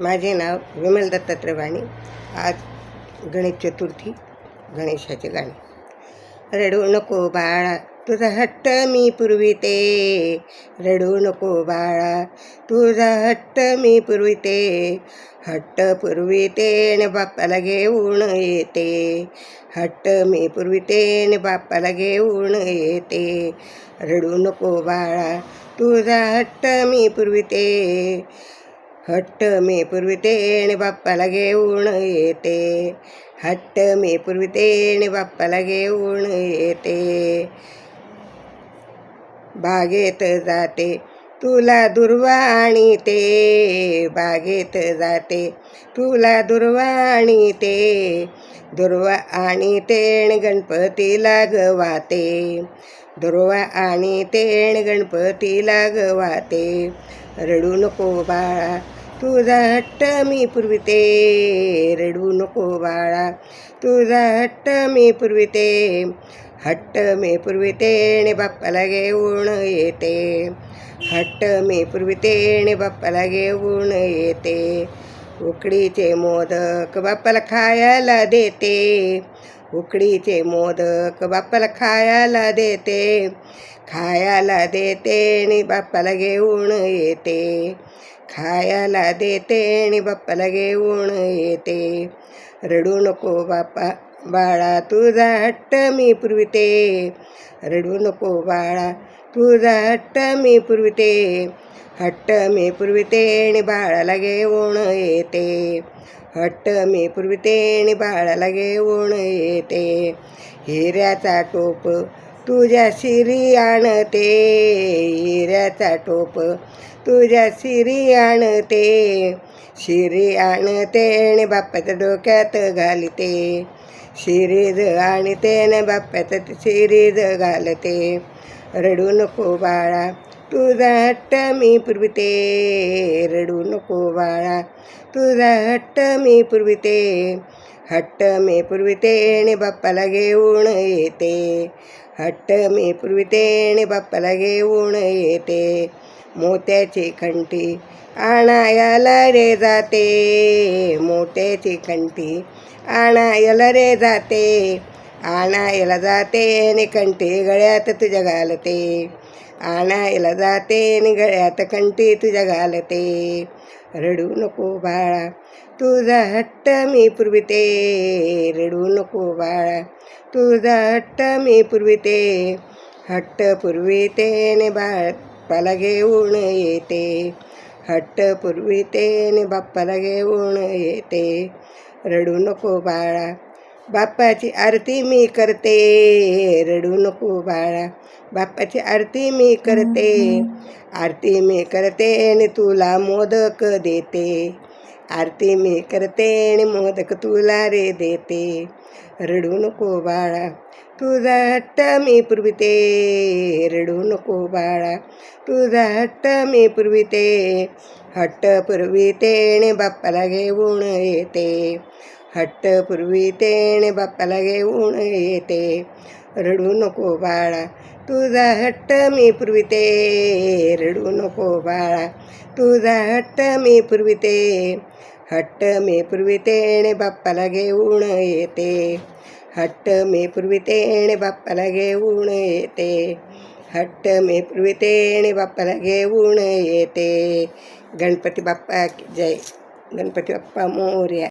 माझे नाव विमल दत्तात्रय वाणी आज गणेश चतुर्थी गणेशाचे गाणे. रडू नको बाळा तुझा हट्ट मी पुरविते. रडू नको बाळा तुझा हट्ट मी पुरविते. हट्ट पुरविते आणि बाप्पाला घेऊन येते. हट्ट मी पुरविते आणि बाप्पाला घेऊन येते. रडू नको बाळा तुझा हट्ट मी पुरविते. हट्ट मी पूर्वितेण आणि बाप्पाला घेऊन येते हट्ट मी पूर्वितेण आणि बाप्पाला घेऊन येते बागेत जाते तुला दुर्वा आणि ते बागेत जाते. तुला दुर्वा आणि ते दुर्वा आणि तेण गणपतीला गवाते. दुर्वा आणि तेण गणपतीला गवाते. रडू नको बाळा तुझा हट्ट मी पुरविते. रडू नको बाळा तुझा हट्ट मी पुरविते. हट्ट मी पूर्वी तेणे बाप्पाला घेऊन येते. हट्ट मी पूर्वी तेणे बाप्पाला घेऊन येते. उकडीचे मोदक बाप्पाला खायला देते. उकडीचे मोदक बाप्पाला खायला देते. खायला देते आणि बाप्पाला घेऊन येते. खायला देते आणि बाप्पाला घेऊन येते. रडू नको बाप्पा. बाळा तुझा हट्ट मी पुरविते. रडू नको बाळा तुझा हट्ट मी पुरविते. हट्ट मी पुरविते आणि बाळाला घेऊन येते. हट्ट मी पुरविते आणि बाळाला घेऊन येते. हिऱ्याचा टोप तुझ्या शिरी आणते हिऱ्याचा टोप. तुझ्या शिरी आणते शिरी आणते आणि बाप्पाच्या डोक्यात घालते. शिरीज आणते आणि बाप्पाच्या शिरीज घालते. रडू नको बाळा तुझा हट्ट मी पुरविते. रडू नको बाळा तुझा हट्ट मी पुरविते. हट्ट मी पुरविते आणि बाप्पाला घेऊन येते हट्ट मी पुरविते आणि बाप्पाला घेऊन येते मोत्याची खंटी आणायला रे जाते मोत्याची खंटी आणायला रे जाते आणायला जाते आणि कंठी गळ्यात तुझ्या घालते आणायला जाते आणि गळ्यात कंठी तुझ्या घालते रडू नको बाळा तुझा हट्ट मी पुरविते रडू नको बाळा. तुझा हट्ट मी पुरविते हट्ट पुरविते आणि बाप्पाला घेऊन येते. हट्ट पुरविते आणि बाप्पाला घेऊन येते. रडू नको बाळा बाप्पाची आरती मी करते. रडू नको बाळा बाप्पाची आरती मी करते. आरती मी करते आणि तुला मोदक देते. आरती मी करते आणि मोदक तुला रे देते. रडू नको बाळा तुझा हट्ट मी पुरविते. रडू नको बाळा तुझा हट्ट मी पुरविते. हट्ट पुरविते आणि बाप्पाला घेऊन येते. हट्ट पुरविते आणि बाप्पाला घेऊन येते. रडू नको बाळा तुझा हट्ट मी पुरविते. रडू नको बाळा तुझा हट्ट मी पुरविते. हट्ट मी पुरविते आणि बाप्पाला घेऊन येते. हट्ट मी पुरविते आणि बाप्पाला घेऊन येते. हट्ट मी पुरविते आणि बाप्पाला घेऊन येते. गणपती बाप्पा जय. गणपती बाप्पा मोर्या.